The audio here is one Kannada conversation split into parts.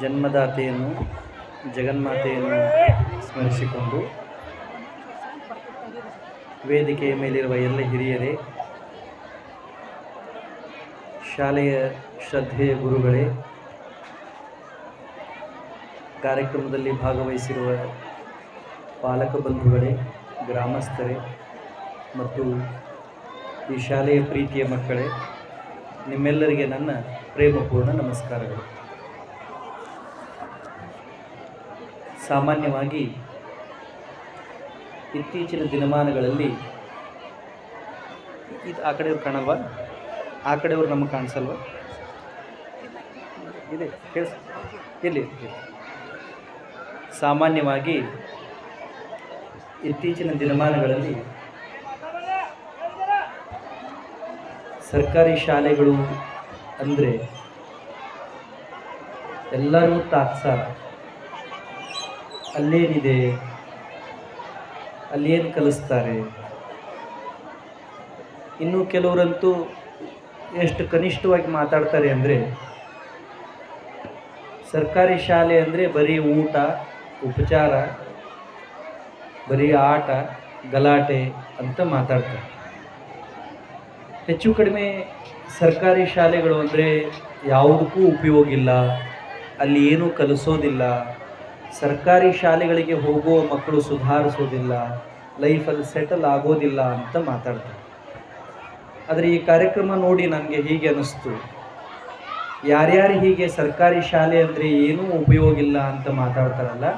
ಜನ್ಮದಾತೆಯನ್ನು, ಜಗನ್ಮಾತೆಯನ್ನು ಸ್ಮರಿಸಿಕೊಂಡು ವೇದಿಕೆಯ ಮೇಲಿರುವ ಎಲ್ಲ ಹಿರಿಯರೇ, ಶಾಲೆಯ ಶ್ರದ್ಧೆಯ ಗುರುಗಳೇ, ಕಾರ್ಯಕ್ರಮದಲ್ಲಿ ಭಾಗವಹಿಸಿರುವ ಪಾಲಕ ಬಂಧುಗಳೇ, ಗ್ರಾಮಸ್ಥರೇ ಮತ್ತು ಈ ಶಾಲೆಯ ಪ್ರೀತಿಯ ಮಕ್ಕಳೇ, ನಿಮ್ಮೆಲ್ಲರಿಗೆ ನನ್ನ ಪ್ರೇಮಪೂರ್ಣ ನಮಸ್ಕಾರಗಳು. ಸಾಮಾನ್ಯವಾಗಿ ಇತ್ತೀಚಿನ ದಿನಮಾನಗಳಲ್ಲಿ ಇದು ಆ ಕಡೆಯವ್ರು ಕಾಣಲ್ವ? ಆ ಕಡೆಯವ್ರು ನಮಗೆ ಕಾಣಿಸಲ್ವ? ಇದೆ, ಕೇಳಿಸ್ ಇಲ್ಲಿ. ಸಾಮಾನ್ಯವಾಗಿ ಇತ್ತೀಚಿನ ದಿನಮಾನಗಳಲ್ಲಿ ಸರ್ಕಾರಿ ಶಾಲೆಗಳು ಅಂದರೆ ಎಲ್ಲರೂ ತಾತ್ಸಾರ. ಅಲ್ಲೇನಿದೆ? ಅಲ್ಲೇನು ಕಲಿಸ್ತಾರೆ? ಇನ್ನು ಕೆಲವರಂತೂ ಎಷ್ಟು ಕನಿಷ್ಠವಾಗಿ ಮಾತಾಡ್ತಾರೆ ಅಂದರೆ, ಸರ್ಕಾರಿ ಶಾಲೆ ಅಂದರೆ ಬರೀ ಊಟ, ಉಪಚಾರ, ಬರೀ ಆಟ, ಗಲಾಟೆ ಅಂತ ಮಾತಾಡ್ತಾರೆ. ಹೆಚ್ಚು ಕಡಿಮೆ ಸರ್ಕಾರಿ ಶಾಲೆಗಳು ಅಂದರೆ ಯಾವುದಕ್ಕೂ ಉಪಯೋಗಿಲ್ಲ ಅಲ್ಲಿ ಏನೂ ಕಲಿಸೋದಿಲ್ಲ. ಸರ್ಕಾರಿ ಶಾಲೆಗಳಿಗೆ ಹೋಗುವ ಮಕ್ಕಳು ಸುಧಾರಿಸೋದಿಲ್ಲ, ಲೈಫಲ್ಲಿ ಸೆಟಲ್ ಆಗೋದಿಲ್ಲ ಅಂತ ಮಾತಾಡ್ತಾರೆ. ಆದರೆ ಈ ಕಾರ್ಯಕ್ರಮ ನೋಡಿ ನನಗೆ ಹೀಗೆ ಅನ್ನಿಸ್ತು. ಯಾರ್ಯಾರು ಹೀಗೆ ಸರ್ಕಾರಿ ಶಾಲೆ ಅಂದರೆ ಏನೂ ಉಪಯೋಗ ಇಲ್ಲ ಅಂತ ಮಾತಾಡ್ತಾರಲ್ಲ,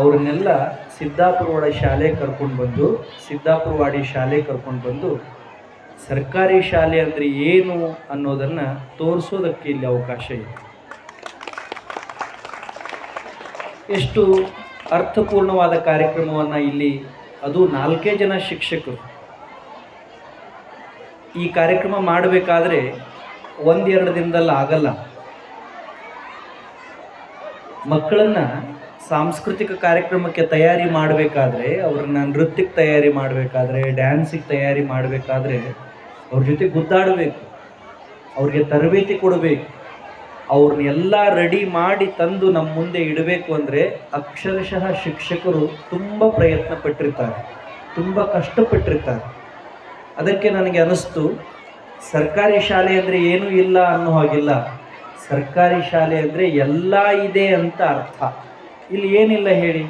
ಅವ್ರನ್ನೆಲ್ಲ ಸಿದ್ದಾಪುರವಾಡ ಶಾಲೆ ಕರ್ಕೊಂಡು ಬಂದು, ಸಿದ್ದಾಪುರವಾಡಿ ಶಾಲೆ ಕರ್ಕೊಂಡು ಬಂದು ಸರ್ಕಾರಿ ಶಾಲೆ ಅಂದರೆ ಏನು ಅನ್ನೋದನ್ನು ತೋರಿಸೋದಕ್ಕೆ ಇಲ್ಲಿ ಅವಕಾಶ ಇದೆ. ಎಷ್ಟು ಅರ್ಥಪೂರ್ಣವಾದ ಕಾರ್ಯಕ್ರಮವನ್ನು ಇಲ್ಲಿ ಅದು ನಾಲ್ಕೇ ಜನ ಶಿಕ್ಷಕರು. ಈ ಕಾರ್ಯಕ್ರಮ ಮಾಡಬೇಕಾದ್ರೆ ಒಂದೆರಡು ದಿನದಲ್ಲಿ ಆಗಲ್ಲ. ಮಕ್ಕಳನ್ನು ಸಾಂಸ್ಕೃತಿಕ ಕಾರ್ಯಕ್ರಮಕ್ಕೆ ತಯಾರಿ ಮಾಡಬೇಕಾದ್ರೆ, ಅವ್ರನ್ನ ನೃತ್ಯಕ್ಕೆ ತಯಾರಿ ಮಾಡಬೇಕಾದ್ರೆ, ಡ್ಯಾನ್ಸಿಗೆ ತಯಾರಿ ಮಾಡಬೇಕಾದ್ರೆ ಅವ್ರ ಜೊತೆ ಗುದ್ದಾಡಬೇಕು. ಅವ್ರಿಗೆ ತರಬೇತಿ ಕೊಡಬೇಕು. ಅವ್ರನ್ನೆಲ್ಲ ರೆಡಿ ಮಾಡಿ ತಂದು ನಮ್ಮ ಮುಂದೆ ಇಡಬೇಕು ಅಂದರೆ ಅಕ್ಷರಶಃ ಶಿಕ್ಷಕರು ತುಂಬ ಪ್ರಯತ್ನ ಪಟ್ಟಿರ್ತಾರೆ, ತುಂಬ ಕಷ್ಟಪಟ್ಟಿರ್ತಾರೆ. ಅದಕ್ಕೆ ನನಗೆ ಅನಿಸ್ತು, ಸರ್ಕಾರಿ ಶಾಲೆ ಅಂದರೆ ಏನೂ ಇಲ್ಲ ಅನ್ನೋ ಹಾಗಿಲ್ಲ. ಸರ್ಕಾರಿ ಶಾಲೆ ಅಂದರೆ ಎಲ್ಲ ಇದೆ ಅಂತ ಅರ್ಥ. ಇಲ್ಲಿ ಏನಿಲ್ಲ ಹೇಳಿ.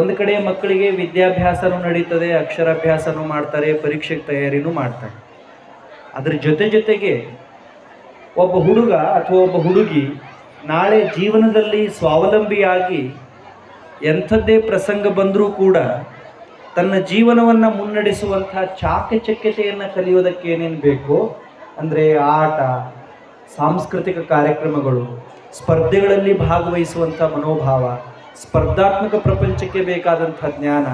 ಒಂದು ಕಡೆ ಮಕ್ಕಳಿಗೆ ವಿದ್ಯಾಭ್ಯಾಸನೂ ನಡೀತದೆ, ಅಕ್ಷರಾಭ್ಯಾಸನೂ ಮಾಡ್ತಾರೆ, ಪರೀಕ್ಷೆಗೆ ತಯಾರಿನೂ ಮಾಡ್ತಾರೆ. ಅದ್ರ ಜೊತೆ ಜೊತೆಗೆ ಒಬ್ಬ ಹುಡುಗ ಅಥವಾ ಒಬ್ಬ ಹುಡುಗಿ ನಾಳೆ ಜೀವನದಲ್ಲಿ ಸ್ವಾವಲಂಬಿಯಾಗಿ ಎಂಥದ್ದೇ ಪ್ರಸಂಗ ಬಂದರೂ ಕೂಡ ತನ್ನ ಜೀವನವನ್ನು ಮುನ್ನಡೆಸುವಂಥ ಚಾಕಚಕ್ಯತೆಯನ್ನು ಕಲಿಯೋದಕ್ಕೆ ಏನೇನು ಬೇಕೋ, ಅಂದರೆ ಆಟ, ಸಾಂಸ್ಕೃತಿಕ ಕಾರ್ಯಕ್ರಮಗಳು, ಸ್ಪರ್ಧೆಗಳಲ್ಲಿ ಭಾಗವಹಿಸುವಂಥ ಮನೋಭಾವ, ಸ್ಪರ್ಧಾತ್ಮಕ ಪ್ರಪಂಚಕ್ಕೆ ಬೇಕಾದಂಥ ಜ್ಞಾನ,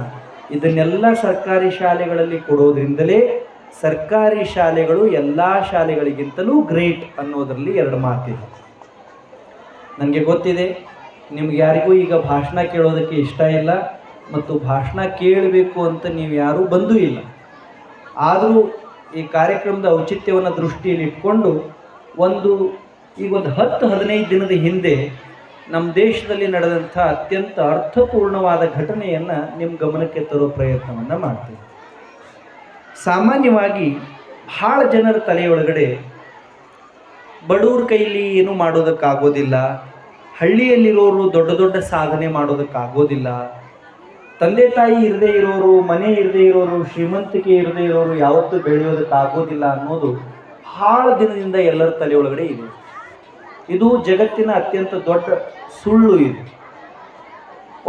ಇದನ್ನೆಲ್ಲ ಸರ್ಕಾರಿ ಶಾಲೆಗಳಲ್ಲಿ ಕೊಡೋದ್ರಿಂದಲೇ ಸರ್ಕಾರಿ ಶಾಲೆಗಳು ಎಲ್ಲ ಶಾಲೆಗಳಿಗಿಂತಲೂ ಗ್ರೇಟ್ ಅನ್ನೋದರಲ್ಲಿ ಎರಡು ಮಾತಿದೆ. ನನಗೆ ಗೊತ್ತಿದೆ, ನಿಮ್ಗೆ ಯಾರಿಗೂ ಈಗ ಭಾಷಣ ಕೇಳೋದಕ್ಕೆ ಇಷ್ಟ ಇಲ್ಲ ಮತ್ತು ಭಾಷಣ ಕೇಳಬೇಕು ಅಂತ ನೀವು ಯಾರೂ ಬಂದೂ ಇಲ್ಲ. ಆದರೂ ಈ ಕಾರ್ಯಕ್ರಮದ ಔಚಿತ್ಯವನ್ನು ದೃಷ್ಟಿಯಲ್ಲಿ ಇಟ್ಕೊಂಡು ಒಂದು ಈಗ ಒಂದು ಹತ್ತು ಹದಿನೈದು ದಿನದ ಹಿಂದೆ ನಮ್ಮ ದೇಶದಲ್ಲಿ ನಡೆದಂಥ ಅತ್ಯಂತ ಅರ್ಥಪೂರ್ಣವಾದ ಘಟನೆಯನ್ನು ನಿಮ್ಮ ಗಮನಕ್ಕೆ ತರೋ ಪ್ರಯತ್ನವನ್ನು ಮಾಡ್ತೀವಿ. ಸಾಮಾನ್ಯವಾಗಿ ಭಾಳ ಜನರ ತಲೆಯೊಳಗಡೆ ಬಡವ್ರ ಕೈಲಿ ಏನೂ ಮಾಡೋದಕ್ಕಾಗೋದಿಲ್ಲ, ಹಳ್ಳಿಯಲ್ಲಿರೋರು ದೊಡ್ಡ ದೊಡ್ಡ ಸಾಧನೆ ಮಾಡೋದಕ್ಕಾಗೋದಿಲ್ಲ. ತಂದೆ ತಾಯಿ ಇರದೇ ಇರೋರು, ಮನೆ ಇರದೇ ಇರೋರು, ಶ್ರೀಮಂತಿಕೆ ಇರದೇ ಇರೋರು ಯಾವತ್ತೂ ಬೆಳೆಯೋದಕ್ಕಾಗೋದಿಲ್ಲ ಅನ್ನೋದು ಭಾಳ ದಿನದಿಂದ ಎಲ್ಲರ ತಲೆಯೊಳಗಡೆ ಇದೆ. ಇದು ಜಗತ್ತಿನ ಅತ್ಯಂತ ದೊಡ್ಡ ಸುಳ್ಳು ಇದು.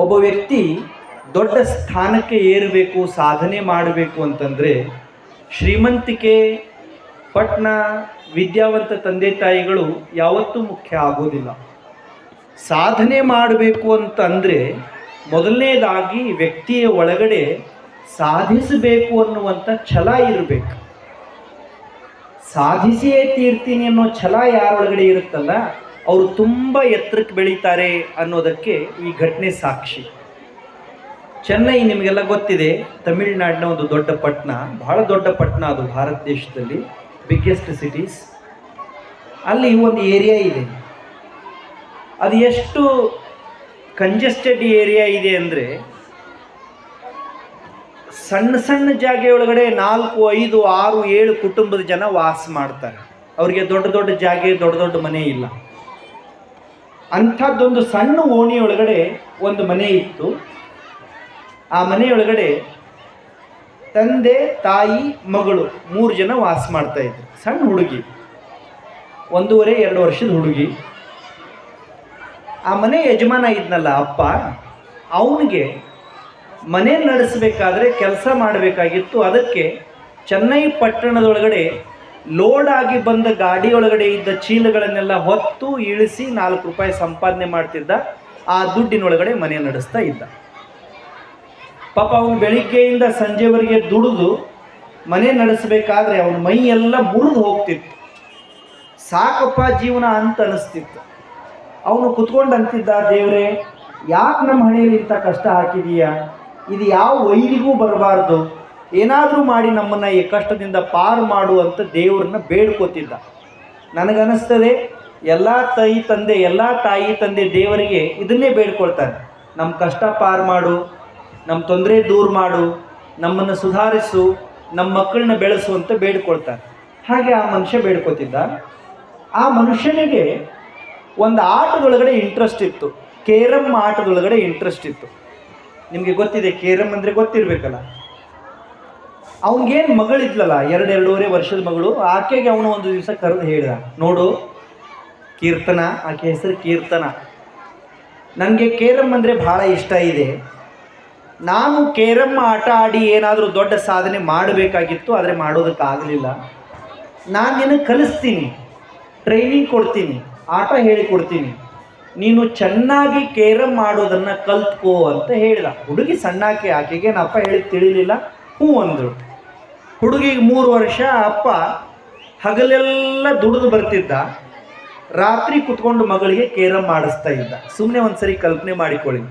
ಒಬ್ಬ ವ್ಯಕ್ತಿ ದೊಡ್ಡ ಸ್ಥಾನಕ್ಕೆ ಏರಬೇಕು, ಸಾಧನೆ ಮಾಡಬೇಕು ಅಂತಂದರೆ ಶ್ರೀಮಂತಿಕೆ, ಪಟ್ನ, ವಿದ್ಯಾವಂತ ತಂದೆ ತಾಯಿಗಳು ಯಾವತ್ತೂ ಮುಖ್ಯ ಆಗೋದಿಲ್ಲ. ಸಾಧನೆ ಮಾಡಬೇಕು ಅಂತಂದರೆ ಮೊದಲನೇದಾಗಿ ವ್ಯಕ್ತಿಯ ಒಳಗಡೆ ಸಾಧಿಸಬೇಕು ಅನ್ನುವಂಥ ಛಲ ಇರಬೇಕು. ಸಾಧಿಸಿಯೇ ತೀರ್ತೀನಿ ಅನ್ನೋ ಛಲ ಯಾರೊಳಗಡೆ ಇರುತ್ತಲ್ಲ, ಅವರು ತುಂಬ ಎತ್ತರಕ್ಕೆ ಬೆಳೀತಾರೆ ಅನ್ನೋದಕ್ಕೆ ಈ ಘಟನೆ ಸಾಕ್ಷಿ. ಚೆನ್ನೈ ನಿಮಗೆಲ್ಲ ಗೊತ್ತಿದೆ, ತಮಿಳುನಾಡಿನ ಒಂದು ದೊಡ್ಡ ಪಟ್ಟಣ ಬಹಳ ದೊಡ್ಡ ಪಟ್ಟಣ ಅದು ಭಾರತ ದೇಶದಲ್ಲಿ ಬಿಗ್ಗೆಸ್ಟ್ ಸಿಟೀಸ್ ಅಲ್ಲಿ ಒಂದು ಏರಿಯಾ ಇದೆ. ಅದು ಎಷ್ಟು ಕಂಜೆಸ್ಟೆಡ್ ಏರಿಯಾ ಇದೆ ಅಂದರೆ, ಸಣ್ಣ ಸಣ್ಣ ಜಾಗೆಯೊಳಗಡೆ ನಾಲ್ಕು, ಐದು, ಆರು, ಏಳು ಕುಟುಂಬದ ಜನ ವಾಸ ಮಾಡ್ತಾರೆ. ಅವರಿಗೆ ದೊಡ್ಡ ದೊಡ್ಡ ಜಾಗೆ, ದೊಡ್ಡ ದೊಡ್ಡ ಮನೆ ಇಲ್ಲ. ಅಂಥದ್ದೊಂದು ಸಣ್ಣ ಓಣಿಯೊಳಗಡೆ ಒಂದು ಮನೆ ಇತ್ತು. ಆ ಮನೆಯೊಳಗಡೆ ತಂದೆ, ತಾಯಿ, ಮಗಳು ಮೂರು ಜನ ವಾಸ ಮಾಡ್ತಾ ಇದ್ರು. ಸಣ್ಣ ಹುಡುಗಿ, ಒಂದೂವರೆ, ಎರಡು ವರ್ಷದ ಹುಡುಗಿ. ಆ ಮನೆ ಯಜಮಾನ ಇದ್ನಲ್ಲ ಅಪ್ಪ, ಅವನಿಗೆ ಮನೆ ನಡೆಸಬೇಕಾದ್ರೆ ಕೆಲಸ ಮಾಡಬೇಕಾಗಿತ್ತು. ಅದಕ್ಕೆ ಚೆನ್ನೈ ಪಟ್ಟಣದೊಳಗಡೆ ಲೋಡ್ ಆಗಿ ಬಂದ ಗಾಡಿಯೊಳಗಡೆ ಇದ್ದ ಚೀಲಗಳನ್ನೆಲ್ಲ ಹೊತ್ತು ಇಳಿಸಿ ನಾಲ್ಕು ರೂಪಾಯಿ ಸಂಪಾದನೆ ಮಾಡ್ತಿದ್ದ. ಆ ದುಡ್ಡಿನೊಳಗಡೆ ಮನೆ ನಡೆಸ್ತಾ ಇದ್ದ. ಪಾಪ ಅವನು ಬೆಳಿಗ್ಗೆಯಿಂದ ಸಂಜೆವರೆಗೆ ದುಡಿದು ಮನೆ ನಡೆಸಬೇಕಾದ್ರೆ ಅವನ ಮೈ ಎಲ್ಲ ಮುರಿದು ಹೋಗ್ತಿತ್ತು. ಸಾಕಪ್ಪ ಜೀವನ ಅಂತ ಅನಿಸ್ತಿತ್ತು. ಅವನು ಕುತ್ಕೊಂಡು ಅಂತಿದ್ದ, ದೇವರೇ, ಯಾಕೆ ನಮ್ಮ ಹಣೆಯಲ್ಲಿ ಇಂಥ ಕಷ್ಟ ಹಾಕಿದೀಯಾ? ಇದು ಯಾವ ವೈರಿಗೂ ಬರಬಾರ್ದು. ಏನಾದರೂ ಮಾಡಿ ನಮ್ಮನ್ನು ಈ ಕಷ್ಟದಿಂದ ಪಾರು ಮಾಡು ಅಂತ ದೇವ್ರನ್ನ ಬೇಡ್ಕೋತಿದ್ದ. ನನಗನ್ನಿಸ್ತದೆ ಎಲ್ಲ ತಾಯಿ ತಂದೆ, ಎಲ್ಲ ತಾಯಿ ತಂದೆ ದೇವರಿಗೆ ಇದನ್ನೇ ಬೇಡ್ಕೊಳ್ತಾರೆ ನಮ್ಮ ಕಷ್ಟ ಪಾರು ಮಾಡು ನಮ್ಮ ತೊಂದರೆ ದೂರ ಮಾಡು, ನಮ್ಮನ್ನು ಸುಧಾರಿಸು ನಮ್ಮ ಮಕ್ಕಳನ್ನ ಬೆಳೆಸು ಅಂತ ಬೇಡ್ಕೊಳ್ತಾರೆ. ಹಾಗೆ ಆ ಮನುಷ್ಯ ಬೇಡ್ಕೊತಿದ್ದ. ಆ ಮನುಷ್ಯನಿಗೆ ಒಂದು ಆಟದೊಳಗಡೆ ಇಂಟ್ರೆಸ್ಟ್ ಇತ್ತು. ಕೇರಮ್ ಆಟದೊಳಗಡೆ ಇಂಟ್ರೆಸ್ಟ್ ಇತ್ತು. ನಿಮಗೆ ಗೊತ್ತಿದೆ ಕೇರಮ್ ಅಂದರೆ ಗೊತ್ತಿರಬೇಕಲ್ಲ. ಅವನಿಗೇನು ಮಗಳಿದ್ಲಲ್ಲ, ಎರಡೆರಡೂವರೆ ವರ್ಷದ ಮಗಳು, ಆಕೆಗೆ ಅವನು ಒಂದು ದಿವಸ ಕರೆದು ಹೇಳಿದ, ನೋಡು, ಕೀರ್ತನ, ಆಕೆ ಹೆಸರು ಕೀರ್ತನ. ನನಗೆ ಕೇರಮ್ ಅಂದರೆ ಭಾಳ ಇಷ್ಟ ಇದೆ. ನಾನು ಕೇರಮ್ ಆಟ ಆಡಿ ಏನಾದರೂ ದೊಡ್ಡ ಸಾಧನೆ ಮಾಡಬೇಕಾಗಿತ್ತು, ಆದರೆ ಮಾಡೋದಕ್ಕಾಗಲಿಲ್ಲ. ನಾನು ನಿನಗೆ ಕಲಿಸ್ತೀನಿ ಟ್ರೈನಿಂಗ್ ಕೊಡ್ತೀನಿ, ಆಟ ಹೇಳಿಕೊಡ್ತೀನಿ. ನೀನು ಚೆನ್ನಾಗಿ ಕೇರಮ್ ಮಾಡೋದನ್ನು ಕಲ್ತ್ಕೋ ಅಂತ ಹೇಳಿದ. ಹುಡುಗಿ ಸಣ್ಣಾಕೆ, ಆಕೆಗೆ ನನ್ನ ಅಪ್ಪ ಹೇಳಿ ತಿಳಿಲಿಲ್ಲ. ಹ್ಞೂ ಅಂದರು. ಹುಡುಗಿಗೆ ಮೂರು ವರ್ಷ, ಅಪ್ಪ ಹಗಲೆಲ್ಲ ದುಡಿದು ಬರ್ತಿದ್ದ. ರಾತ್ರಿ ಕುತ್ಕೊಂಡು ಮಗಳಿಗೆ ಕೇರಮ್ ಮಾಡಿಸ್ತಾ ಇದ್ದ. ಸುಮ್ಮನೆ ಒಂದು ಸರಿ ಕಲ್ಪನೆ ಮಾಡಿಕೊಳ್ಳಿ.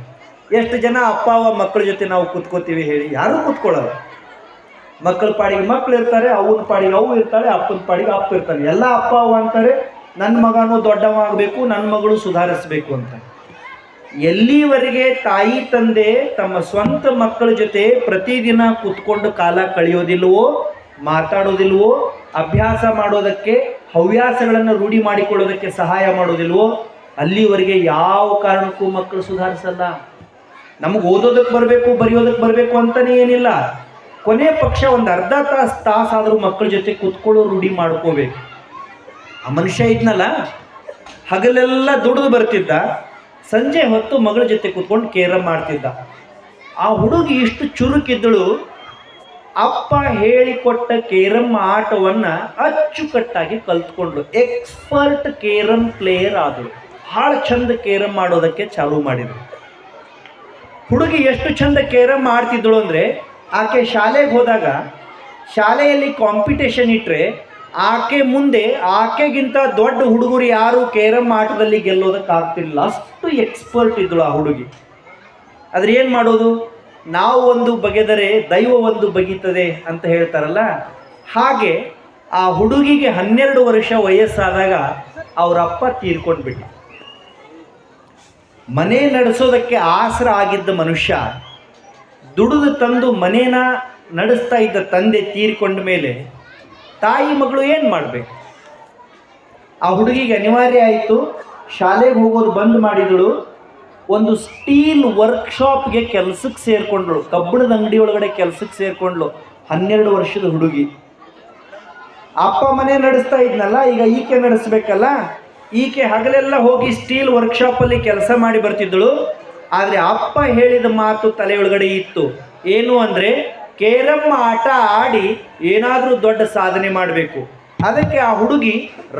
ಎಷ್ಟು ಜನ ಅಪ್ಪ ಅವ ಮಕ್ಕಳ ಜೊತೆ ನಾವು ಕುತ್ಕೋತೀವಿ ಹೇಳಿ, ಯಾರು ಕುತ್ಕೊಳ್ಳಲ್ಲ. ಮಕ್ಕಳ ಪಾಡಿಗೆ ಮಕ್ಕಳು ಇರ್ತಾರೆ ಅವನ ಪಾಡಿಗೆ ಅವು ಇರ್ತಾಳೆ, ಅಪ್ಪನ ಪಾಡಿಗೆ ಅಪ್ಪ ಇರ್ತಾರೆ ಎಲ್ಲ ಅಪ್ಪ ಅವ ಅಂತಾರೆ ನನ್ನ ಮಗನು ದೊಡ್ಡವ ಆಗಬೇಕು ನನ್ನ ಮಗಳು ಸುಧಾರಿಸಬೇಕು ಅಂತ. ಎಲ್ಲಿವರೆಗೆ ತಾಯಿ ತಂದೆ ತಮ್ಮ ಸ್ವಂತ ಮಕ್ಕಳ ಜೊತೆ ಪ್ರತಿದಿನ ಕುತ್ಕೊಂಡು ಕಾಲ ಕಳೆಯೋದಿಲ್ವೋ, ಮಾತಾಡೋದಿಲ್ವೋ, ಅಭ್ಯಾಸ ಮಾಡೋದಕ್ಕೆ, ಹವ್ಯಾಸಗಳನ್ನು ರೂಢಿ ಮಾಡಿಕೊಳ್ಳೋದಕ್ಕೆ ಸಹಾಯ ಮಾಡೋದಿಲ್ವೋ, ಅಲ್ಲಿವರೆಗೆ ಯಾವ ಕಾರಣಕ್ಕೂ ಮಕ್ಕಳು ಸುಧಾರಿಸಲ್ಲ. ನಮಗೆ ಓದೋದಕ್ಕೆ ಬರಬೇಕು ಬರೆಯೋದಕ್ಕೆ ಬರಬೇಕು ಅಂತಲೇ ಏನಿಲ್ಲ. ಕೊನೆ ಪಕ್ಷ ಒಂದು ಅರ್ಧ ತಾಸು ತಾಸಾದರೂ ಮಕ್ಕಳ ಜೊತೆ ಕುತ್ಕೊಳ್ಳೋ ರೂಢಿ ಮಾಡ್ಕೋಬೇಕು. ಆ ಮನುಷ್ಯ ಇದ್ನಲ್ಲ, ಹಗಲೆಲ್ಲ ದುಡಿದು ಬರ್ತಿದ್ದ, ಸಂಜೆ ಹೊತ್ತು ಮಗಳ ಜೊತೆ ಕುತ್ಕೊಂಡು ಕೇರಮ್ ಮಾಡ್ತಿದ್ದ. ಆ ಹುಡುಗಿ ಇಷ್ಟು ಚುರುಕಿದ್ದಳು, ಅಪ್ಪ ಹೇಳಿಕೊಟ್ಟ ಕೇರಮ್ ಆಟವನ್ನು ಅಚ್ಚುಕಟ್ಟಾಗಿ ಕಲ್ತ್ಕೊಂಡ್ಳು. ಎಕ್ಸ್ಪರ್ಟ್ ಕೇರಮ್ ಪ್ಲೇಯರ್ ಆದಳು. ಭಾಳ ಚಂದ ಕೇರಮ್ ಮಾಡೋದಕ್ಕೆ ಚಾಲೂ ಮಾಡಿದ್ರು ಹುಡುಗಿ ಎಷ್ಟು ಚಂದ ಕೇರಮ್ ಆಡ್ತಿದ್ದಳು ಅಂದರೆ, ಆಕೆ ಶಾಲೆಗೆ ಹೋದಾಗ ಶಾಲೆಯಲ್ಲಿ ಕಾಂಪಿಟೇಷನ್ ಇಟ್ಟರೆ ಆಕೆ ಮುಂದೆ ಆಕೆಗಿಂತ ದೊಡ್ಡ ಹುಡುಗರು ಯಾರು ಕೇರಮ್ ಆಟದಲ್ಲಿ ಗೆಲ್ಲೋದಕ್ಕಾಗ್ತಿರ್ಲಿಲ್ಲ ಅಷ್ಟು ಎಕ್ಸ್ಪರ್ಟ್ ಇದ್ದಳು ಆ ಹುಡುಗಿ. ಆದ್ರೆ ಏನು ಮಾಡೋದು? ನಾವು ಒಂದು ಬಗೆದರೆ ದೈವ ಒಂದು ಬಗೀತದೆ ಅಂತ ಹೇಳ್ತಾರಲ್ಲ? ಹಾಗೆ ಆ ಹುಡುಗಿಗೆ ಹನ್ನೆರಡು ವರ್ಷ ವಯಸ್ಸಾದಾಗ ಅವರಪ್ಪ ತೀರ್ಕೊಂಡ್ಬಿಟ್ಟ ಮನೆ ನಡೆಸೋದಕ್ಕೆ ಆಸರ ಆಗಿದ್ದ ಮನುಷ್ಯ ದುಡಿದು ತಂದು ಮನೇನ ನಡೆಸ್ತಾ ಇದ್ದ ತಂದೆ ತೀರ್ಕೊಂಡ ಮೇಲೆ ತಾಯಿ ಮಗಳು ಏನು ಮಾಡಬೇಕು? ಆ ಹುಡುಗಿಗೆ ಅನಿವಾರ್ಯ ಆಯಿತು. ಶಾಲೆಗೆ ಹೋಗೋದು ಬಂದ್ ಮಾಡಿದಳು. ಒಂದು ಸ್ಟೀಲ್ ವರ್ಕ್ಶಾಪ್ಗೆ ಕೆಲಸಕ್ಕೆ ಸೇರಿಕೊಂಡಳು. ಕಬ್ಬಿಣದ ಅಂಗಡಿ ಒಳಗಡೆ ಕೆಲಸಕ್ಕೆ ಸೇರಿಕೊಂಡ್ಳು. ಹನ್ನೆರಡು ವರ್ಷದ ಹುಡುಗಿ. ಅಪ್ಪ ಮನೆ ನಡೆಸ್ತಾ ಇದ್ನಲ್ಲ, ಈಗ ಈಕೆ ನಡೆಸ್ಬೇಕಲ್ಲ? ಈಕೆ ಹಗಲೆಲ್ಲ ಹೋಗಿ ಸ್ಟೀಲ್ ವರ್ಕ್ಶಾಪಲ್ಲಿ ಕೆಲಸ ಮಾಡಿ ಬರ್ತಿದ್ದಳು. ಆದರೆ ಅಪ್ಪ ಹೇಳಿದ ಮಾತು ತಲೆಯೊಳಗಡೆ ಇತ್ತು. ಏನು ಅಂದರೆ ಕೇರಮ್ ಆಟ ಆಡಿ ಏನಾದರೂ ದೊಡ್ಡ ಸಾಧನೆ ಮಾಡಬೇಕು. ಅದಕ್ಕೆ ಆ ಹುಡುಗಿ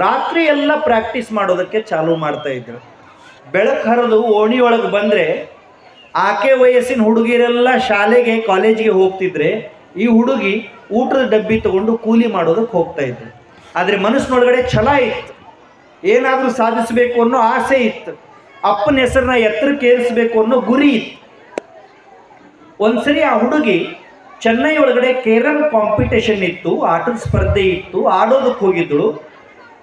ರಾತ್ರಿ ಎಲ್ಲ ಪ್ರಾಕ್ಟೀಸ್ ಮಾಡೋದಕ್ಕೆ ಚಾಲೂ ಮಾಡ್ತಾ ಇದ್ದಳು. ಬೆಳಕು ಹರಿದು ಓಣಿಯೊಳಗೆ ಬಂದರೆ, ಆಕೆ ವಯಸ್ಸಿನ ಹುಡುಗಿರೆಲ್ಲ ಶಾಲೆಗೆ, ಕಾಲೇಜಿಗೆ ಹೋಗ್ತಿದ್ರೆ ಈ ಹುಡುಗಿ ಊಟದ ಡಬ್ಬಿ ತಗೊಂಡು ಕೂಲಿ ಮಾಡೋದಕ್ಕೆ ಹೋಗ್ತಾ ಇದ್ರು ಆದರೆ ಮನಸ್ಸಿನೊಳಗಡೆ ಛಲ ಇತ್ತು. ಏನಾದರೂ ಸಾಧಿಸಬೇಕು ಅನ್ನೋ ಆಸೆ ಇತ್ತು. ಅಪ್ಪನ ಹೆಸರನ್ನ ಎತ್ತರಕ್ಕೆ ಏರಿಸಬೇಕು ಅನ್ನೋ ಗುರಿ ಇತ್ತು. ಒಂದ್ಸರಿ ಆ ಹುಡುಗಿ ಚೆನ್ನೈ ಒಳಗಡೆ ಕೇರಂ ಕಾಂಪಿಟೇಷನ್ ಇತ್ತು, ಆಟದ ಸ್ಪರ್ಧೆ ಇತ್ತು, ಆಡೋದಕ್ಕೆ ಹೋಗಿದ್ದಳು.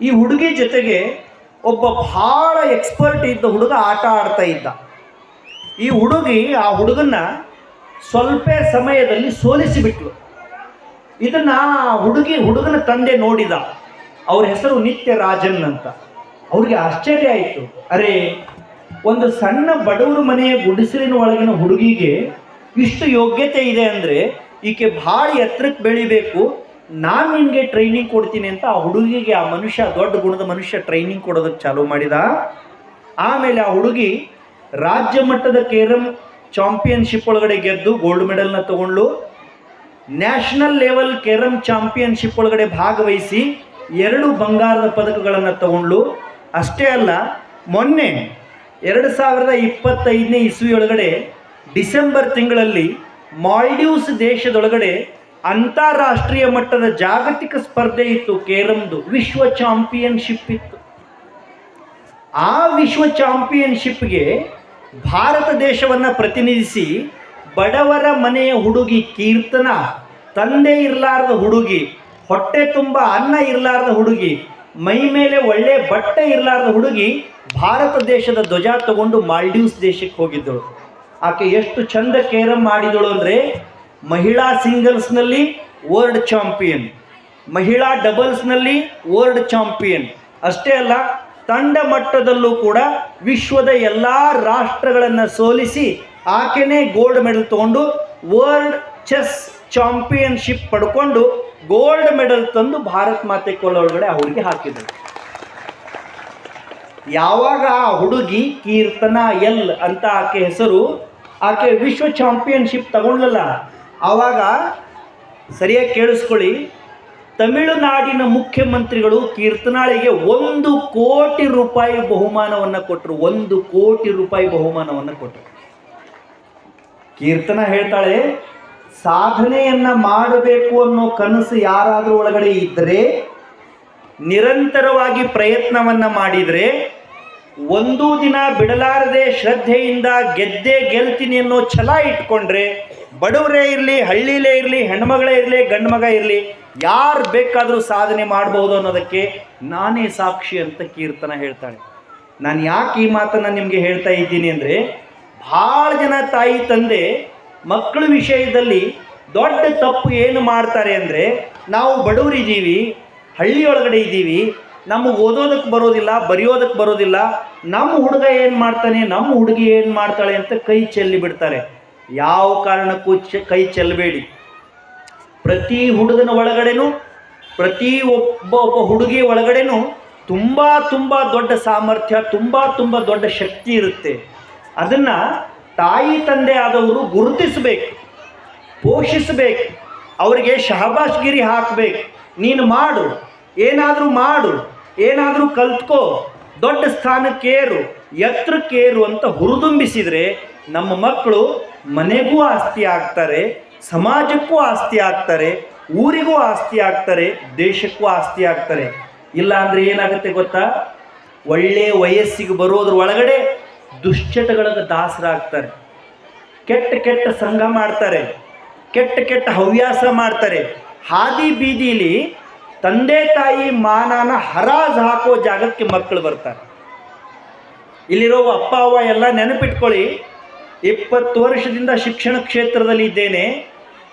ಈ ಹುಡುಗಿ ಜೊತೆಗೆ ಒಬ್ಬ ಭಾಳ ಎಕ್ಸ್ಪರ್ಟ್ ಇದ್ದ ಹುಡುಗ ಆಟ ಆಡ್ತಾ ಇದ್ದ. ಈ ಹುಡುಗಿ ಆ ಹುಡುಗನ್ನ ಸ್ವಲ್ಪ ಸಮಯದಲ್ಲಿ ಸೋಲಿಸಿಬಿಟ್ಲು ಇದನ್ನು ಆ ಹುಡುಗಿ ಹುಡುಗನ ತಂದೆ ನೋಡಿದ. ಅವ್ರ ಹೆಸರು ನಿತ್ಯ ರಾಜನ್ ಅಂತ. ಅವ್ರಿಗೆ ಆಶ್ಚರ್ಯ ಆಯಿತು. ಅರೆ, ಒಂದು ಸಣ್ಣ ಬಡವರು ಮನೆಯ ಗುಡಿಸಲಿನ ಒಳಗಿನ ಹುಡುಗಿಗೆ ಇಷ್ಟು ಯೋಗ್ಯತೆ ಇದೆ ಅಂದರೆ ಈಕೆ ಭಾಳ ಎತ್ತರಕ್ಕೆ ಬೆಳಿಬೇಕು, ನಾನು ನಿನಗೆ ಟ್ರೈನಿಂಗ್ ಕೊಡ್ತೀನಿ ಅಂತ ಆ ಹುಡುಗಿಗೆ ಆ ಮನುಷ್ಯ, ದೊಡ್ಡ ಗುಣದ ಮನುಷ್ಯ ಟ್ರೈನಿಂಗ್ ಕೊಡೋದಕ್ಕೆ ಚಾಲೂ ಮಾಡಿದ. ಆಮೇಲೆ ಆ ಹುಡುಗಿ ರಾಜ್ಯ ಮಟ್ಟದ ಕೇರಂ ಚಾಂಪಿಯನ್ಶಿಪ್ ಒಳಗಡೆ ಗೆದ್ದು ಗೋಲ್ಡ್ ಮೆಡಲ್ನ ತಗೊಂಡು ನ್ಯಾಷನಲ್ ಲೆವೆಲ್ ಕೇರಂ ಚಾಂಪಿಯನ್ಶಿಪ್ ಒಳಗಡೆ ಭಾಗವಹಿಸಿ ಎರಡು ಬಂಗಾರದ ಪದಕಗಳನ್ನು ತಗೊಂಡು ಅಷ್ಟೇ ಅಲ್ಲ, ಮೊನ್ನೆ ಎರಡು ಸಾವಿರದ ಇಪ್ಪತ್ತೈದನೇ ಇಸ್ವಿ ಒಳಗಡೆ ಡಿಸೆಂಬರ್ ತಿಂಗಳಲ್ಲಿ ಮಾಲ್ಡೀವ್ಸ್ ದೇಶದೊಳಗಡೆ ಅಂತಾರಾಷ್ಟ್ರೀಯ ಮಟ್ಟದ ಜಾಗತಿಕ ಸ್ಪರ್ಧೆ ಇತ್ತು, ಕೇರಮ್ದು. ವಿಶ್ವ ಚಾಂಪಿಯನ್ಶಿಪ್ ಇತ್ತು. ಆ ವಿಶ್ವ ಚಾಂಪಿಯನ್ಶಿಪ್ಗೆ ಭಾರತ ದೇಶವನ್ನು ಪ್ರತಿನಿಧಿಸಿ ಬಡವರ ಮನೆಯ ಹುಡುಗಿ ಕೀರ್ತನ, ತಂದೆ ಇರಲಾರದ ಹುಡುಗಿ, ಹೊಟ್ಟೆ ತುಂಬ ಅನ್ನ ಇರಲಾರದ ಹುಡುಗಿ ಮೈ ಮೇಲೆ ಒಳ್ಳೆ ಬಟ್ಟೆ ಇರಲಾರದ ಹುಡುಗಿ ಭಾರತ ದೇಶದ ಧ್ವಜ ತಗೊಂಡು ಮಾಲ್ಡೀವ್ಸ್ ದೇಶಕ್ಕೆ ಹೋಗಿದ್ದಳು. ಆಕೆ ಎಷ್ಟು ಚಂದ ಕೇರಂ ಮಾಡಿದಳು ಅಂದರೆ ಮಹಿಳಾ ಸಿಂಗಲ್ಸ್ನಲ್ಲಿ ವರ್ಲ್ಡ್ ಚಾಂಪಿಯನ್ ಮಹಿಳಾ ಡಬಲ್ಸ್ನಲ್ಲಿ ವರ್ಲ್ಡ್ ಚಾಂಪಿಯನ್ ಅಷ್ಟೇ ಅಲ್ಲ, ತಂಡ ಮಟ್ಟದಲ್ಲೂ ಕೂಡ ವಿಶ್ವದ ಎಲ್ಲ ರಾಷ್ಟ್ರಗಳನ್ನು ಸೋಲಿಸಿ ಆಕೆನೇ ಗೋಲ್ಡ್ ಮೆಡಲ್ ತಗೊಂಡು ವರ್ಲ್ಡ್ ಚೆಸ್ ಚಾಂಪಿಯನ್ಶಿಪ್ ಪಡ್ಕೊಂಡು ಗೋಲ್ಡ್ ಮೆಡಲ್ ತಂದು ಭಾರತ್ ಮಾತೆ ಕೊಲ್ಲೊಳಗಡೆ ಆ ಹುಡುಗಿ ಹಾಕಿದಳು. ಯಾವಾಗ ಆ ಹುಡುಗಿ ಕೀರ್ತನ ಎಲ್ ಅಂತ ಆಕೆ ಹೆಸರು, ಆಕೆ ವಿಶ್ವ ಚಾಂಪಿಯನ್ಶಿಪ್ ತಗೊಂಡಲ್ಲ ಆವಾಗ ಸರಿಯಾಗಿ ಕೇಳಿಸ್ಕೊಳ್ಳಿ. ತಮಿಳುನಾಡಿನ ಮುಖ್ಯಮಂತ್ರಿಗಳು ಕೀರ್ತನಾಳಿಗೆ ಒಂದು ಕೋಟಿ ರೂಪಾಯಿ ಬಹುಮಾನವನ್ನು ಕೊಟ್ಟರು ಒಂದು ಕೋಟಿ ರೂಪಾಯಿ ಬಹುಮಾನವನ್ನು ಕೊಟ್ಟರು ಕೀರ್ತನ ಹೇಳ್ತಾಳೆ ಸಾಧನೆಯನ್ನ ಮಾಡಬೇಕು ಅನ್ನೋ ಕನಸು ಯಾರಾದರೂ ಒಳಗಡೆ ಇದ್ದರೆ ನಿರಂತರವಾಗಿ ಪ್ರಯತ್ನವನ್ನ ಮಾಡಿದರೆ, ಒಂದು ದಿನ ಬಿಡಲಾರದೆ ಶ್ರದ್ಧೆಯಿಂದ ಗೆದ್ದೆ ಗೆಲ್ತೀನಿ ಅನ್ನೋ ಛಲ ಇಟ್ಕೊಂಡ್ರೆ, ಬಡವರೇ ಇರಲಿ, ಹಳ್ಳಿಲೇ ಇರಲಿ, ಹೆಣ್ಮಗಳೇ ಇರಲಿ ಗಂಡು ಇರಲಿ, ಯಾರು ಬೇಕಾದರೂ ಸಾಧನೆ ಮಾಡಬಹುದು ಅನ್ನೋದಕ್ಕೆ ನಾನೇ ಸಾಕ್ಷಿ ಅಂತ ಕೀರ್ತನ ಹೇಳ್ತಾಳೆ. ನಾನು ಯಾಕೆ ಈ ಮಾತನ್ನು ನಿಮಗೆ ಹೇಳ್ತಾ ಇದ್ದೀನಿ ಅಂದರೆ, ಭಾಳ ಜನ ತಾಯಿ ತಂದೆ ಮಕ್ಕಳ ವಿಷಯದಲ್ಲಿ ದೊಡ್ಡ ತಪ್ಪು ಏನು ಮಾಡ್ತಾರೆ ಅಂದರೆ ನಾವು ಬಡವರಿದ್ದೀವಿ ಹಳ್ಳಿಯೊಳಗಡೆ ಇದ್ದೀವಿ, ನಮಗೆ ಓದೋದಕ್ಕೆ ಬರೋದಿಲ್ಲ, ಬರೆಯೋದಕ್ಕೆ ಬರೋದಿಲ್ಲ, ನಮ್ಮ ಹುಡುಗ ಏನು ಮಾಡ್ತಾನೆ, ನಮ್ಮ ಹುಡುಗಿ ಏನು ಮಾಡ್ತಾಳೆ ಅಂತ ಕೈ ಚೆಲ್ಲಿ ಬಿಡ್ತಾರೆ. ಯಾವ ಕಾರಣಕ್ಕೂ ಚ, ಕೈ ಚೆಲ್ಲಬೇಡಿ ಪ್ರತಿ ಹುಡುಗನ ಒಳಗಡೆನೂ, ಪ್ರತಿ ಒಬ್ಬ ಒಬ್ಬ ಹುಡುಗಿ ಒಳಗಡೆನೂ ತುಂಬ ತುಂಬ ದೊಡ್ಡ ಸಾಮರ್ಥ್ಯ, ತುಂಬ ತುಂಬ ದೊಡ್ಡ ಶಕ್ತಿ ಇರುತ್ತೆ. ಅದನ್ನು ತಾಯಿ ತಂದೆ ಆದವರು ಗುರುತಿಸಬೇಕು, ಪೋಷಿಸಬೇಕು, ಅವರಿಗೆ ಶಹಬಾಷ್ಗಿರಿ ಹಾಕಬೇಕು. ನೀನು ಮಾಡು, ಏನಾದರೂ ಮಾಡು, ಏನಾದರೂ ಕಲ್ತ್ಕೋ, ದೊಡ್ಡ ಸ್ಥಾನಕ್ಕೇರು ಎತ್ತರಕ್ಕೇರು ಅಂತ ಹುರಿದುಂಬಿಸಿದರೆ ನಮ್ಮ ಮಕ್ಕಳು ಮನೆಗೂ ಆಸ್ತಿ ಆಗ್ತಾರೆ, ಸಮಾಜಕ್ಕೂ ಆಸ್ತಿ ಆಗ್ತಾರೆ, ಊರಿಗೂ ಆಸ್ತಿ ಆಗ್ತಾರೆ, ದೇಶಕ್ಕೂ ಆಸ್ತಿ ಆಗ್ತಾರೆ. ಇಲ್ಲ ಅಂದರೆ ಏನಾಗುತ್ತೆ ಗೊತ್ತಾ? ಒಳ್ಳೆ ವಯಸ್ಸಿಗೆ ಬರೋದ್ರ ಒಳಗಡೆ ದುಶ್ಚಟಗಳ ದಾಸರಾಗ್ತಾರೆ. ಕೆಟ್ಟ ಕೆಟ್ಟ ಸಂಘ ಮಾಡ್ತಾರೆ. ಕೆಟ್ಟ ಕೆಟ್ಟ ಹವ್ಯಾಸ ಮಾಡ್ತಾರೆ. ಹಾದಿ ಬೀದಿಲಿ ತಂದೆ ತಾಯಿ ಮಾನನ ಹರಾಜು ಹಾಕೋ ಜಾಗಕ್ಕೆ ಮಕ್ಕಳು ಬರ್ತಾರೆ. ಇಲ್ಲಿರೋ ಅಪ್ಪ ಅವ್ವ ಎಲ್ಲ ನೆನಪಿಟ್ಕೊಳ್ಳಿ. ಇಪ್ಪತ್ತು ವರ್ಷದಿಂದ ಶಿಕ್ಷಣ ಕ್ಷೇತ್ರದಲ್ಲಿ ಇದ್ದೇನೆ.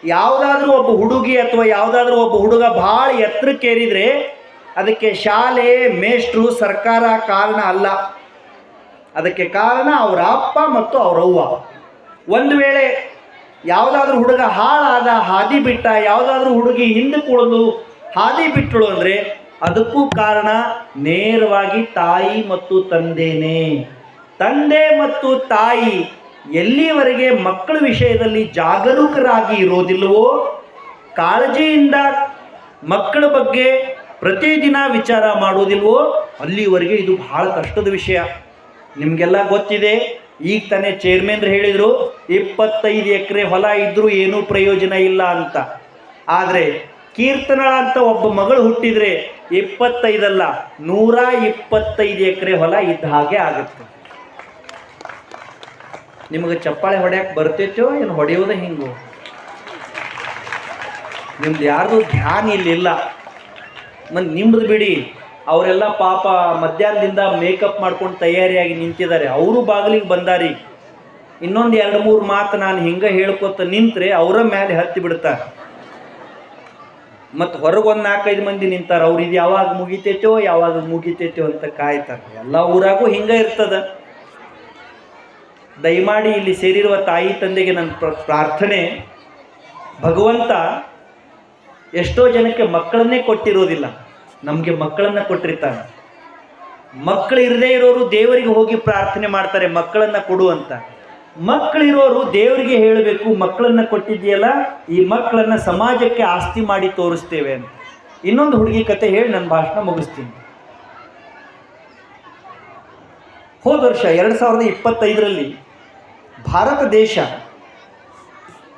ಯಾವುದಾದ್ರೂ ಒಬ್ಬ ಹುಡುಗಿ ಅಥವಾ ಯಾವುದಾದ್ರೂ ಒಬ್ಬ ಹುಡುಗ ಭಾಳ ಎತ್ತರಕ್ಕೇರಿದರೆ ಅದಕ್ಕೆ ಶಾಲೆ, ಮೇಷ್ಟ್ರು, ಸರ್ಕಾರ ಕಾರಣ ಅಲ್ಲ. ಅದಕ್ಕೆ ಕಾರಣ ಅವರ ಅಪ್ಪ ಮತ್ತು ಅವರ ಅವ್ವ. ಒಂದು ವೇಳೆ ಯಾವುದಾದ್ರೂ ಹುಡುಗ ಹಾಳಾದ, ಹಾದಿ ಬಿಟ್ಟ, ಯಾವುದಾದ್ರೂ ಹುಡುಗಿ ಹಿಂದೆ ಕುಳಿದು ಹಾದಿ ಬಿಟ್ಟಳು ಅಂದರೆ ಅದಕ್ಕೂ ಕಾರಣ ನೇರವಾಗಿ ತಾಯಿ ಮತ್ತು ತಂದೆನೇ. ತಂದೆ ಮತ್ತು ತಾಯಿ ಎಲ್ಲಿವರೆಗೆ ಮಕ್ಕಳ ವಿಷಯದಲ್ಲಿ ಜಾಗರೂಕರಾಗಿ ಇರೋದಿಲ್ಲವೋ ಕಾಳಜಿಯಿಂದ ಮಕ್ಕಳ ಬಗ್ಗೆ ಪ್ರತಿದಿನ ವಿಚಾರ ಮಾಡೋದಿಲ್ವೋ ಅಲ್ಲಿವರೆಗೆ ಇದು ಬಹಳ ಕಷ್ಟದ ವಿಷಯ. ನಿಮಗೆಲ್ಲ ಗೊತ್ತಿದೆ, ಈಗ ತಾನೇ ಚೇರ್ಮನ್ರು ಹೇಳಿದರು, ಇಪ್ಪತ್ತೈದು ಎಕರೆ ಹೊಲ ಇದ್ದರೂ ಏನೂ ಪ್ರಯೋಜನ ಇಲ್ಲ ಅಂತ. ಆದರೆ ಕೀರ್ತನಳ ಅಂತ ಒಬ್ಬ ಮಗಳು ಹುಟ್ಟಿದರೆ ಇಪ್ಪತ್ತೈದಲ್ಲ, ನೂರ ಇಪ್ಪತ್ತೈದು ಎಕರೆ ಹೊಲ ಇದ್ದ ಹಾಗೆ ಆಗುತ್ತೆ. ನಿಮಗೆ ಚಪ್ಪಾಳೆ ಹೊಡ್ಯಾಕೆ ಬರ್ತೈತೋ ಏನು ಹೊಡೆಯೋದೇ ಹಿಂಗು? ನಿಮ್ದು ಯಾರ್ದು ಧ್ಯಾನ ಇಲ್ಲಿಲ್ಲ. ಮತ್ತು ನಿಮ್ದು ಬಿಡಿ ಅವರೆಲ್ಲ ಪಾಪ ಮಧ್ಯಾಹ್ನದಿಂದ ಮೇಕಪ್ ಮಾಡ್ಕೊಂಡು ತಯಾರಿಯಾಗಿ ನಿಂತಿದ್ದಾರೆ. ಅವರು ಬಾಗಿಲಿಗೆ ಬಂದಾರಿ. ಇನ್ನೊಂದು ಎರಡು ಮೂರು ಮಾತು ನಾನು ಹಿಂಗೆ ಹೇಳ್ಕೊತ ನಿಂತ್ರೆ ಅವರ ಮೇಲೆ ಹತ್ತಿ ಬಿಡ್ತಾರೆ ಮತ್ತು ಹೊರಗೆ ಒಂದು ನಾಲ್ಕೈದು ಮಂದಿ ನಿಂತಾರೆ. ಅವ್ರು ಇದು ಯಾವಾಗ ಮುಗಿತೈತೋ ಯಾವಾಗ ಮುಗಿತೈತೋ ಅಂತ ಕಾಯ್ತಾರೆ. ಎಲ್ಲ ಊರಾಗೂ ಹಿಂಗೆ ಇರ್ತದ. ದಯಮಾಡಿ ಇಲ್ಲಿ ಸೇರಿರುವ ತಾಯಿ ತಂದೆಗೆ ನನ್ನ ಪ್ರ- ಪ್ರಾರ್ಥನೆ. ಭಗವಂತ ಎಷ್ಟೋ ಜನಕ್ಕೆ ಮಕ್ಕಳನ್ನೇ ಕೊಟ್ಟಿರೋದಿಲ್ಲ. ನಮಗೆ ಮಕ್ಕಳನ್ನು ಕೊಟ್ಟಿರ್ತಾನೆ. ಮಕ್ಕಳು ಇರದೇ ಇರೋರು ದೇವರಿಗೆ ಹೋಗಿ ಪ್ರಾರ್ಥನೆ ಮಾಡ್ತಾರೆ, ಮಕ್ಕಳನ್ನು ಕೊಡು ಅಂತ. ಮಕ್ಕಳಿರೋರು ದೇವರಿಗೆ ಹೇಳಬೇಕು, ಮಕ್ಕಳನ್ನು ಕೊಟ್ಟಿದೆಯಲ್ಲ ಈ ಮಕ್ಕಳನ್ನು ಸಮಾಜಕ್ಕೆ ಆಸ್ತಿ ಮಾಡಿ ತೋರಿಸ್ತೇವೆ ಅಂತ. ಇನ್ನೊಂದು ಹುಡುಗಿ ಕತೆ ಹೇಳಿ ನನ್ನ ಭಾಷಣ ಮುಗಿಸ್ತೀನಿ. ಹೋದ ವರ್ಷ ಎರಡು ಸಾವಿರದ ಇಪ್ಪತ್ತೈದರಲ್ಲಿ ಭಾರತ ದೇಶ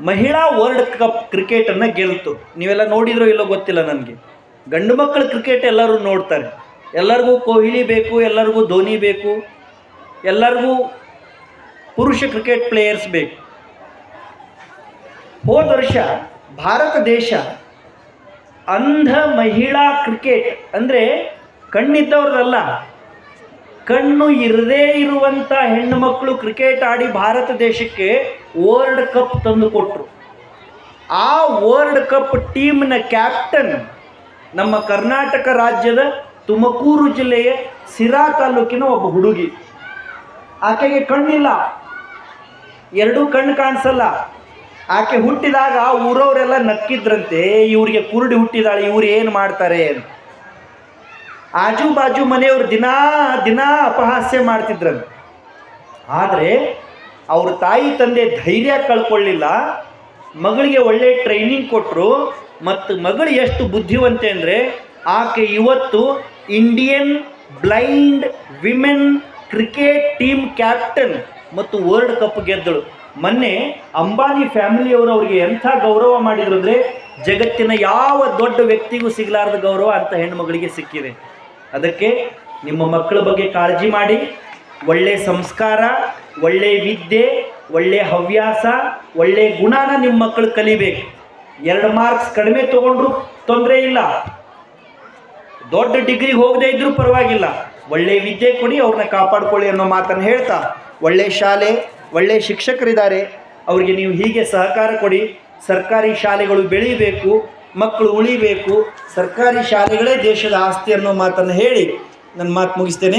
ಮಹಿಳಾ ವರ್ಲ್ಡ್ ಕಪ್ ಕ್ರಿಕೆಟನ್ನು ಗೆಲ್ತು. ನೀವೆಲ್ಲ ನೋಡಿದ್ರೋ ಇಲ್ಲೋ ಗೊತ್ತಿಲ್ಲ ನನಗೆ. ಗಂಡು ಮಕ್ಕಳು ಕ್ರಿಕೆಟ್ ಎಲ್ಲರೂ ನೋಡ್ತಾರೆ. ಎಲ್ಲರಿಗೂ ಕೊಹ್ಲಿ ಬೇಕು, ಎಲ್ಲರಿಗೂ ಧೋನಿ ಬೇಕು, ಎಲ್ಲರಿಗೂ ಪುರುಷ ಕ್ರಿಕೆಟ್ ಪ್ಲೇಯರ್ಸ್ ಬೇಕು. ಹೋದ ವರ್ಷ ಭಾರತ ದೇಶ ಅಂಧ ಮಹಿಳಾ ಕ್ರಿಕೆಟ್ ಅಂದರೆ ಕಣ್ಣಿದ್ದವ್ರದಲ್ಲ, ಕಣ್ಣು ಇರದೇ ಇರುವಂಥ ಹೆಣ್ಣು ಮಕ್ಕಳು ಕ್ರಿಕೆಟ್ ಆಡಿ ಭಾರತ ದೇಶಕ್ಕೆ ವರ್ಲ್ಡ್ ಕಪ್ ತಂದು ಕೊಟ್ಟರು ಆ ವರ್ಲ್ಡ್ ಕಪ್ ಟೀಮ್ನ ಕ್ಯಾಪ್ಟನ್ ನಮ್ಮ ಕರ್ನಾಟಕ ರಾಜ್ಯದ ತುಮಕೂರು ಜಿಲ್ಲೆಯ ಸಿರಾ ತಾಲೂಕಿನ ಒಬ್ಬ ಹುಡುಗಿ. ಆಕೆಗೆ ಕಣ್ಣಿಲ್ಲ. ಎರಡೂ ಕಣ್ಣು ಕಾಣಿಸಲ್ಲ. ಆಕೆ ಹುಟ್ಟಿದಾಗ ಊರವರೆಲ್ಲ ನಕ್ಕಿದ್ರಂತೆ, ಇವರಿಗೆ ಕುರುಡಿ ಹುಟ್ಟಿದಾಳೆ, ಇವ್ರು ಏನು ಮಾಡ್ತಾರೆ ಆಜು ಬಾಜು ಮನೆಯವರು ದಿನಾ ದಿನಾ ಅಪಹಾಸ್ಯ ಮಾಡ್ತಿದ್ರಂತೆ. ಆದರೆ ಅವ್ರ ತಾಯಿ ತಂದೆ ಧೈರ್ಯ ಕಳ್ಕೊಳ್ಳಿಲ್ಲ. ಮಗಳಿಗೆ ಒಳ್ಳೆ ಟ್ರೈನಿಂಗ್ ಕೊಟ್ಟರು ಮತ್ತು ಮಗಳು ಎಷ್ಟು ಬುದ್ಧಿವಂತೆ ಅಂದರೆ ಆಕೆ ಇವತ್ತು Indian blind women cricket team captain ಮತ್ತು ವರ್ಲ್ಡ್ ಕಪ್ ಗೆದ್ದಳು. ಮೊನ್ನೆ ಅಂಬಾನಿ ಫ್ಯಾಮಿಲಿಯವರು ಅವರಿಗೆ ಎಂಥ ಗೌರವ ಮಾಡಿದ್ರು ಅಂದರೆ ಜಗತ್ತಿನ ಯಾವ ದೊಡ್ಡ ವ್ಯಕ್ತಿಗೂ ಸಿಗಲಾರದ ಗೌರವ ಅಂತ ಹೆಣ್ಣುಮಗಳಿಗೆ ಸಿಕ್ಕಿದೆ. ಅದಕ್ಕೆ ನಿಮ್ಮ ಮಕ್ಕಳ ಬಗ್ಗೆ ಕಾಳಜಿ ಮಾಡಿ, ಒಳ್ಳೆ ಸಂಸ್ಕಾರ, ಒಳ್ಳೆ ವಿದ್ಯೆ, ಒಳ್ಳೆ ಹವ್ಯಾಸ, ಒಳ್ಳೆ ಗುಣನ ನಿಮ್ಮ ಮಕ್ಕಳು ಕಲಿಬೇಕು. ಎರಡು ಮಾರ್ಕ್ಸ್ ಕಡಿಮೆ ತಗೊಂಡ್ರು ತೊಂದರೆ ಇಲ್ಲ. ದೊಡ್ಡ ಡಿಗ್ರಿ ಹೋಗದೇ ಇದ್ರೂ ಪರವಾಗಿಲ್ಲ. ಒಳ್ಳೆ ವಿದ್ಯೆ ಕೊಡಿ ಅವ್ರನ್ನ ಕಾಪಾಡ್ಕೊಳ್ಳಿ ಅನ್ನೋ ಮಾತನ್ನು ಹೇಳ್ತಾ, ಒಳ್ಳೆ ಶಾಲೆ, ಒಳ್ಳೆ ಶಿಕ್ಷಕರಿದ್ದಾರೆ. ಅವರಿಗೆ ನೀವು ಹೀಗೆ ಸಹಕಾರ ಕೊಡಿ. ಸರ್ಕಾರಿ ಶಾಲೆಗಳು ಬೆಳೀಬೇಕು, ಮಕ್ಕಳು ಉಳಿಬೇಕು. ಸರ್ಕಾರಿ ಶಾಲೆಗಳೇ ದೇಶದ ಆಸ್ತಿ ಅನ್ನೋ ಮಾತನ್ನು ಹೇಳಿ. ನನ್ನ ಮಾತು ಮುಗಿಸ್ತೇನೆ.